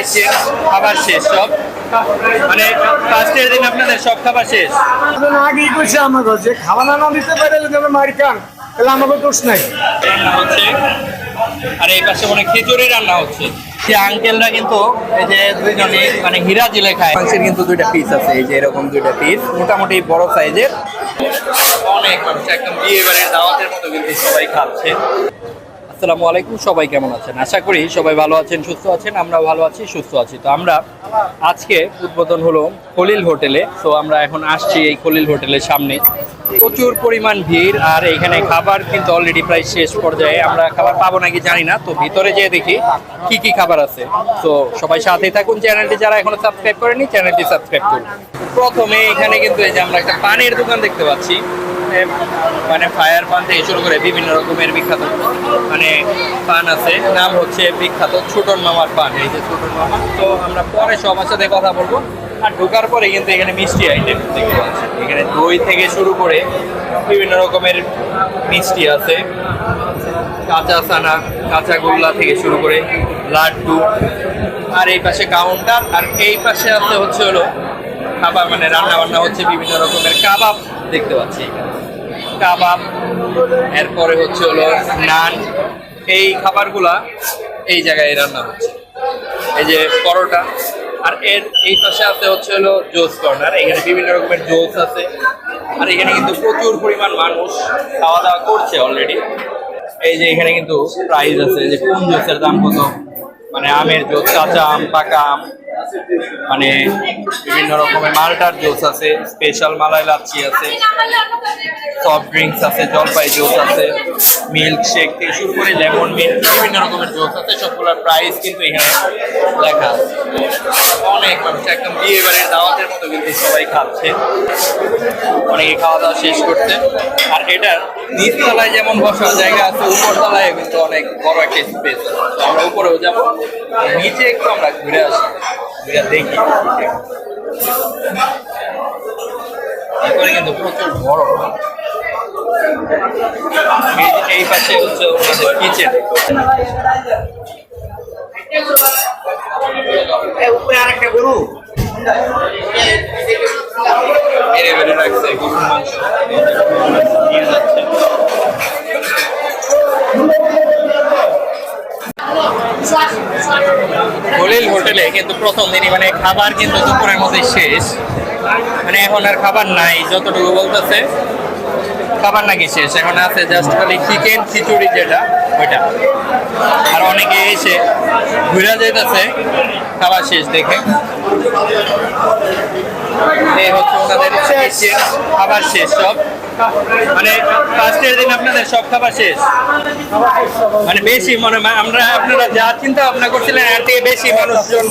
এসছেন খাবার শেষ সব। মানে ফার্স্টের দিন আপনাদের সব খাবার শেষ। এখন আগেই কইছে আমাকে যে খাওয়া না দিতে পারে যদি আমরা মারি খান তাহলে আমাকে দোষ নাই। রান্না হচ্ছে। আর এই পাশে মানে খিচুড়ি রান্না হচ্ছে। সে আঙ্কেলরা কিন্তু এই যে দুইজনে মানে হীরা জিলে খায়। মাংসের কিন্তু দুইটা পিস আছে এই যে এরকম দুইটা পিস মোটামুটি বড় সাইজের অনেক মানুষ একদম বিয়ে বাড়ির দাওয়াতের মতো কিন্তু সবাই খাচ্ছে। আসসালামু আলাইকুম, সবাই কেমন আছেন? আশা করি সবাই ভালো আছেন, সুস্থ আছেন আমরা ভালো আছি, সুস্থ আছি। তো আমরা আজকে উদ্বোধন হলো খলিল হোটেলে। তো আমরা এখন আসছি এই খলিল হোটেলের সামনে। প্রচুর পরিমাণ ভিড়, আর এখানে খাবার কিন্তু অলরেডি প্রায় শেষ পর্যায়ে। আমরা খাবার পাবো নাকি জানি না, তো ভিতরে যেয়ে দেখি কি কি খাবার আছে। তো সবাই সাথেই থাকুন, চ্যানেলটি যারা এখনও সাবস্ক্রাইব করেনি চ্যানেলটি সাবস্ক্রাইব করুন। প্রথমে এখানে কিন্তু এই যে আমরা একটা পানের দোকান দেখতে পাচ্ছি। মানে ফায়ার পান থেকে শুরু করে বিভিন্ন রকমের বিখ্যাত মানে পান আছে। নাম হচ্ছে বিখ্যাত ছোটন মামার পান এই যে ছোটন মামা। তো আমরা পরে সবার সাথে কথা বলব। আর ঢোকার পরে কিন্তু এখানে মিষ্টি আইটেম দেখতে পাচ্ছি। এখানে দই থেকে শুরু করে বিভিন্ন রকমের মিষ্টি আছে। কাঁচা সানা কাঁচা গোল্লা থেকে শুরু করে লাড্ডু। আর এই পাশে কাউন্টার আর এই পাশে আছে হচ্ছে হলো খাবার মানে রান্না বান্না হচ্ছে বিভিন্ন রকমের কাবাব দেখতে পাচ্ছি। কাবাব, এরপরে হচ্ছে হলো নান। এই খাবারগুলা এই জায়গায় রান্না হচ্ছে। এই যে পরোটা, আর এর এই পাশে আছে হচ্ছে হলো জোস কর্নার। এখানে বিভিন্ন রকমের জোস আছে। আর এখানে কিন্তু প্রচুর পরিমাণ মানুষ খাওয়া দাওয়া করছে অলরেডি এই যে এখানে কিন্তু প্রাইস আছে যে কোন জোসের দাম কত? মানে আমের জোস, কাঁচা আম, পাকা আম। মানে বিভিন্ন রকমের মালটার জুস আছে স্পেশাল মালাই লাচ্ছি আছে সফট ড্রিঙ্কস আছে, জলপাই জুস আছে মিল্ক শেক থেকে শুরু করে লেমন মিল্ক বিভিন্ন রকমের জুস আছে, সবগুলোর প্রাইস কিন্তু এখানে লেখা অনেক মানুষ একদম বিয়ে বাড়ির দাওয়াতের মতো কিন্তু সবাই খাচ্ছে। অনেকে খাওয়া দাওয়া শেষ করছে। আর এটার নিচতলায় যেমন বসার জায়গা আছে, উপরতলায় কিন্তু অনেক বড় একটা স্পেস আমরা উপরেও যাব। নিচে একটু আমরা ঘুরে আসি। ঘুরে দেখি এরপরে কিন্তু প্রচুর বড়। এই পাশে হচ্ছে ওনাদের কিচেন মেরে মেরে রাখছে গরুর মাংস। নিয়ে যাচ্ছে খলিল হোটেলে কিন্তু প্রথম দিনই মানে খাবার কিন্তু দুপুরের মধ্যে শেষ। মানে এখন আর খাবার নাই যতটুকু বলতেছে খাবার নাকি শেষ। এখন আছে জাস্ট খালি চিকেন খিচুড়ি যেটা ওইটা। আর অনেকে এসে ঘুরে যেতেছে খাবার শেষ দেখে। এই হচ্ছে ওনাদের খাবার শেষ সব। মানে ফার্স্টের দিন আপনাদের সব খাবার শেষ। মানে বেশি মনে আমরা আপনারা যা চিন্তা ভাবনা করছিলেন এর থেকে বেশি মানুষজন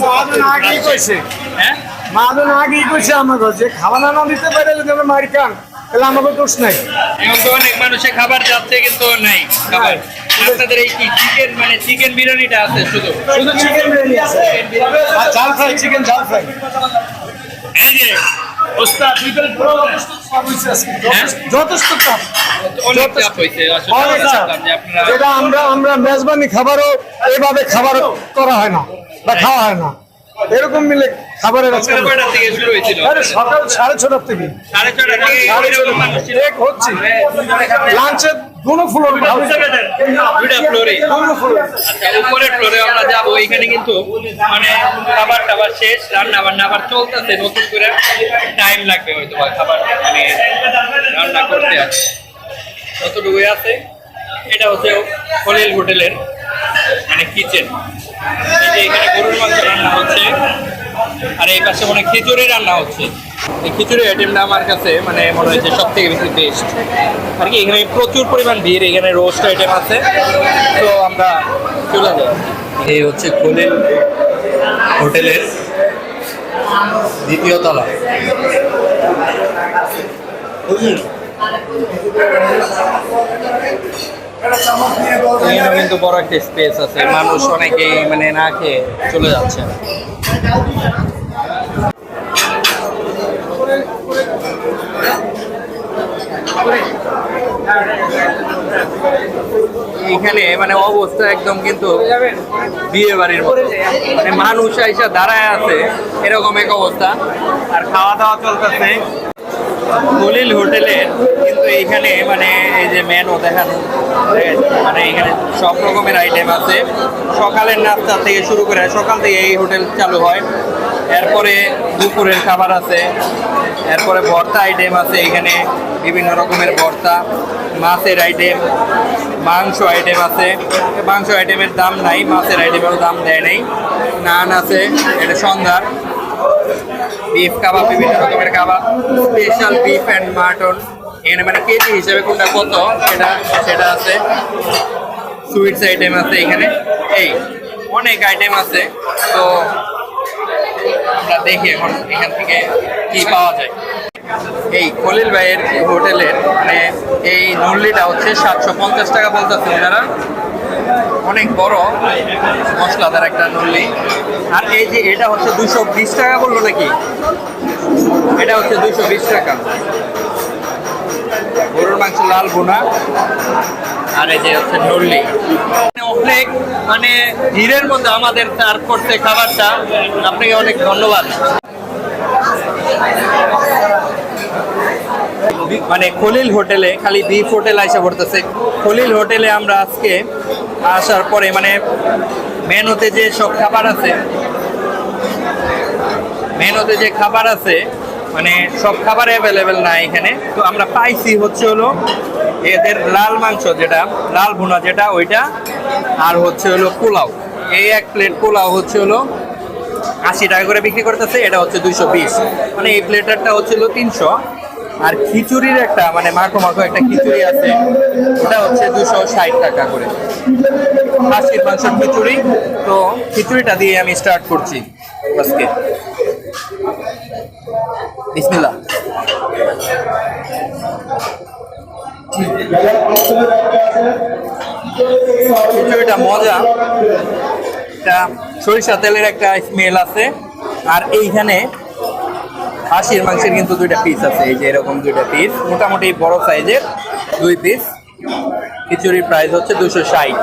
হ্যাঁ? মাদন আগেই কইছে আমাকে যে খাওয়া না দিতে পারে যদি আমরা মারি খান তাহলে আমাকে দোষ নাই। এখন তো অনেক মানুষের খাবার যাচ্ছে কিন্তু নাই খাবার। আপনাদের এই কি চিকেন মানে চিকেন বিরিয়ানিটা আছে শুধু? শুধু চিকেন বিরিয়ানি আছে। আর ঝাল ফ্রাই চিকেন ঝাল ফ্রাই। এই যে ওস্তাদ হ্যাঁ? যথেষ্ট চাপ যেটা আমরা আমরা মেজবানি খাবারও এইভাবে খাবার করা হয় না বা খাওয়া হয় না। এরকম মিলে খাবারের সকাল সাড়ে ছটার থেকে। হচ্ছে। লাঞ্চের দুনো ফ্লোর ফ্লোরে ফ্লোর আচ্ছা উপরের ফ্লোরে আমরা যাব। এখানে কিন্তু মানে খাবার টাবার শেষ রান্না বান্না আবার চলতেছে। নতুন করে টাইম লাগবে হয়তো খাবার মানে রান্না করতে আছে যতটুকুই আছে এটা হচ্ছে খলিল হোটেলের মানে কিচেন এই যে এখানে গরুর মাংস রান্না হচ্ছে আর এই পাশে মানে খিচুড়ি রান্না হচ্ছে। এই খিচুড়ি আইটেমটা আমার কাছে মানে মনে হয়েছে সব থেকে বেশি বেস্ট আর কি এখানে প্রচুর পরিমাণ ভিড় এখানে রোস্ট আইটেম আছে। তো আমরা চলে যাই। এই হচ্ছে খলিল হোটেলের দ্বিতীয় তলা। এখানেও কিন্তু বড় একটা স্পেস আছে। মানুষ অনেকেই মানে না খেয়ে চলে যাচ্ছে। এখানে মানে অবস্থা একদম কিন্তু বিয়ে বাড়ির মতো। মানে মানুষ আইসা দাঁড়ায় আছে, এরকম এক অবস্থা। আর খাওয়া দাওয়া চলতেছে। দলিল হোটেলের কিন্তু এইখানে মানে এই যে মেনু দেখানো মানে এখানে সব রকমের আইটেম আছে। সকালের নাস্তা থেকে শুরু করে সকাল থেকে এই হোটেল চালু হয়। এরপরে দুপুরের খাবার আছে। এরপরে ভর্তা আইটেম আছে এখানে, বিভিন্ন রকমের ভর্তা, মাছের আইটেম মাংস আইটেম আছে। মাংস আইটেমের দাম নাই, মাছের আইটেমেরও দাম দেয় নেই। নান আছে, এটা সন্ধ্যার। বিফ কাবাব বিভিন্ন রকমের কাবাব স্পেশাল বিফ অ্যান্ড মাটন এখানে মানে কেজি হিসেবে কোনটা কত, সেটা সেটা আছে। সুইটস আইটেম আছে এখানে। এই, অনেক আইটেম আছে। তো আমরা দেখি এখন এখান থেকে কি পাওয়া যায়। এই খলিল ভাইয়ের হোটেলের মানে এই নল্লিটা হচ্ছে সাতশো পঞ্চাশ টাকা বলতেছে ওনারা। অনেক বড় মশলাদার একটা নল্লি আর এই যে এটা হচ্ছে দুশো বিশ টাকা বলল নাকি? এটা হচ্ছে দুশো বিশ টাকা। গরুর মাংস লাল বোনা আর এই যে হচ্ছে নল্লি অনেক মানে ভিড়ের মধ্যে আমাদের সার্ভ করতে খাবারটা। আপনাকে অনেক ধন্যবাদ। মানে খলিল হোটেলে, খালি বিফ হোটেল আইসা পড়তেছে। খলিল হোটেলে আমরা আজকে আসার পরে মানে মেনুতে যে সব খাবার আছে, মেনুতে যে খাবার আছে মানে সব খাবার অ্যাভেলেবেল না এখানে। তো আমরা পাইছি হচ্ছে হলো এদের লাল মাংস যেটা, লাল ভুনা যেটা, ওইটা, আর হচ্ছে হলো পোলাও। এই এক প্লেট পোলাও হচ্ছে হলো আশি টাকা করে বিক্রি করতেছে, এটা হচ্ছে দুইশো বিশ। মানে এই প্লেটারটা হচ্ছিল তিনশো। আর খিচুড়ির একটা মানে মাখো মাখো একটা খিচুড়ি আছে। ওটা হচ্ছে দুশো ষাট টাকা করে। খাসির মাংসের খিচুড়ি। তো খিচুড়িটা দিয়ে আমি স্টার্ট করছি আজকে। বিসমিল্লাহ। খিচুড়িটা মজা। সরিষা তেলের একটা স্মেল আছে। আর এইখানে খাসির মাংসের কিন্তু দুইটা পিস আছে, এই যে এরকম দুইটা পিস মোটামুটি বড় সাইজের দুই পিস খিচুড়ির প্রাইস হচ্ছে দুশো ষাট।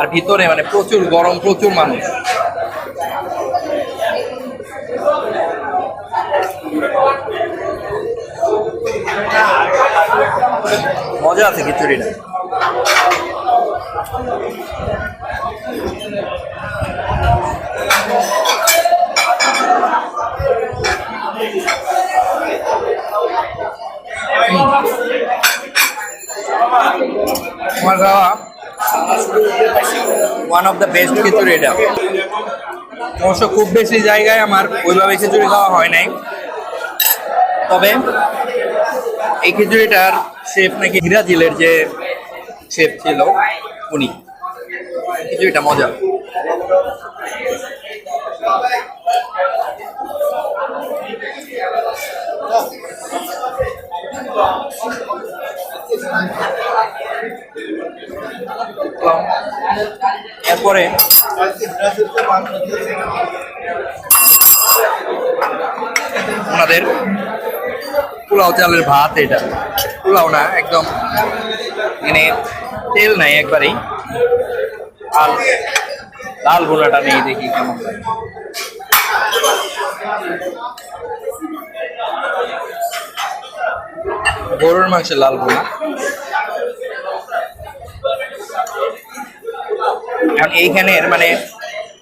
আর ভিতরে মানে প্রচুর গরম, প্রচুর মানুষ। মজা আছে খিচুড়িটা। আমার খাওয়া ওয়ান অফ দ্য বেস্ট খিচুড়ি এটা। অবশ্য খুব বেশি জায়গায় আমার ওইভাবে খিচুড়ি খাওয়া হয় নাই। তবে এই খিচুড়িটার শেফ নাকি হিরাজিলের যে শেফ ছিল, উনি। খিচুড়িটা মজা। এরপরে ওনাদের পোলাও চালের ভাত এটা। পোলাও না, একদম মানে তেল নাই একবারেই। লাল লাল ভুনাটা নেই, দেখি কেমন। গরুর মাংসের লাল ভুনা। এখন এইখানের মানে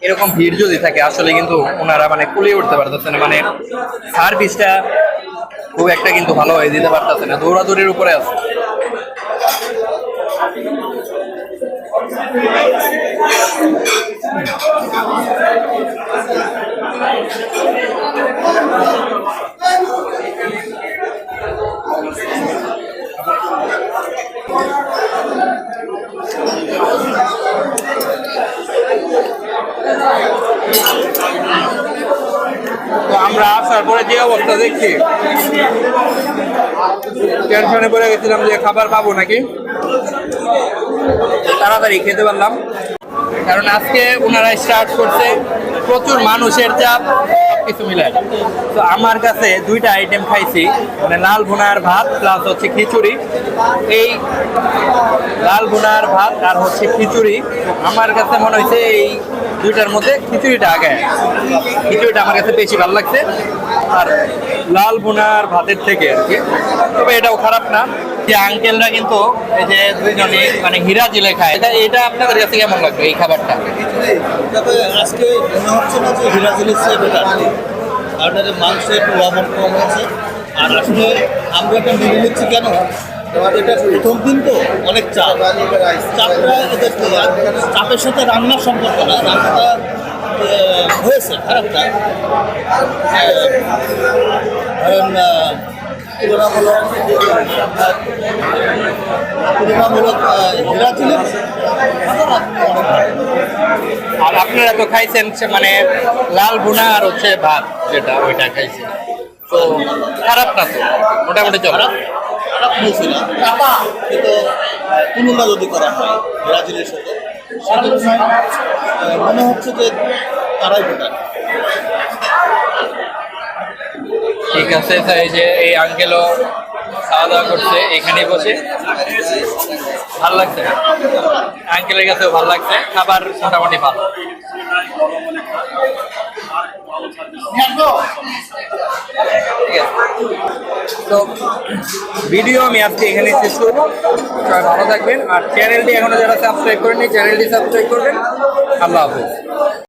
এরকম ভিড় যদি থাকে, আসলে কিন্তু ওনারা মানে কুলে উঠতে পারতেছে না। মানে সার্ভিসটা খুব একটা কিন্তু ভালো হয়ে দিতে পারতেছে না, দৌড়াদৌড়ির উপরে আছে। অবস্থা দেখছি টেনশনে পড়ে গেছিলাম যে খাবার পাবো নাকি? তাড়াতাড়ি খেতে পারলাম। কারণ আজকে ওনারা স্টার্ট করছে প্রচুর মানুষের চাপ কিছু মিলে তো আমার কাছে দুইটা আইটেম খাইছি মানে লাল ভুনার ভাত প্লাস হচ্ছে খিচুড়ি। এই লাল ভুনার ভাত আর হচ্ছে খিচুড়ি, আমার কাছে মনে হয়েছে এই দুইটার মধ্যে খিচুড়িটা আগে খিচুড়িটা আমার কাছে বেশি ভালো লাগছে। আর লাল বোনার ভাতের থেকে আর কি। তবে এটাও খারাপ না। যে আঙ্কেলরা কিন্তু এই যে দুইজনে মানে হীরা জিলে খায়, এটা এটা আপনাদের কাছে কেমন লাগবে এই খাবারটা? তবে আজকে মনে হচ্ছে না যে হিরাজুলের চেয়ে বেটার কারণ এর মাংসে একটু লবণ কম আছে। আর আসলে আমরা এটা মেনে নিচ্ছি কেন? এটা প্রথম দিন তো অনেক চাপ। চাপটা চাপের সাথে রান্নার সম্পর্ক না। রান্নাটা হয়েছে খারাপটা। তুলনামূলক তুলনামূলক আর আপনারা তো খাইছেন সে মানে লাল ভুনা আর হচ্ছে ভাত যেটা ওইটা খাইছেন। তো খারাপ না তো? মোটামুটি চলো। খারাপ হয়েছিল কিন্তু তুলনা যদি করা হয় ব্রাজিলের সাথে মনে হচ্ছে যে তারাই বেটার ঠিক আছে তো এই যে এই আঙ্কেলও খাওয়া দাওয়া করছে এখানে বসে। ভালো লাগছে আঙ্কেলের কাছেও ভালো লাগছে খাবার মোটামুটি ভালো। তো ভিডিও আমি আজকে এখানে শেষ করব। সবাই ভালো থাকবেন। আর চ্যানেলটি এখনও যারা সাবস্ক্রাইব করেনি চ্যানেলটি সাবস্ক্রাইব করবেন। আল্লাহ হাফেজ।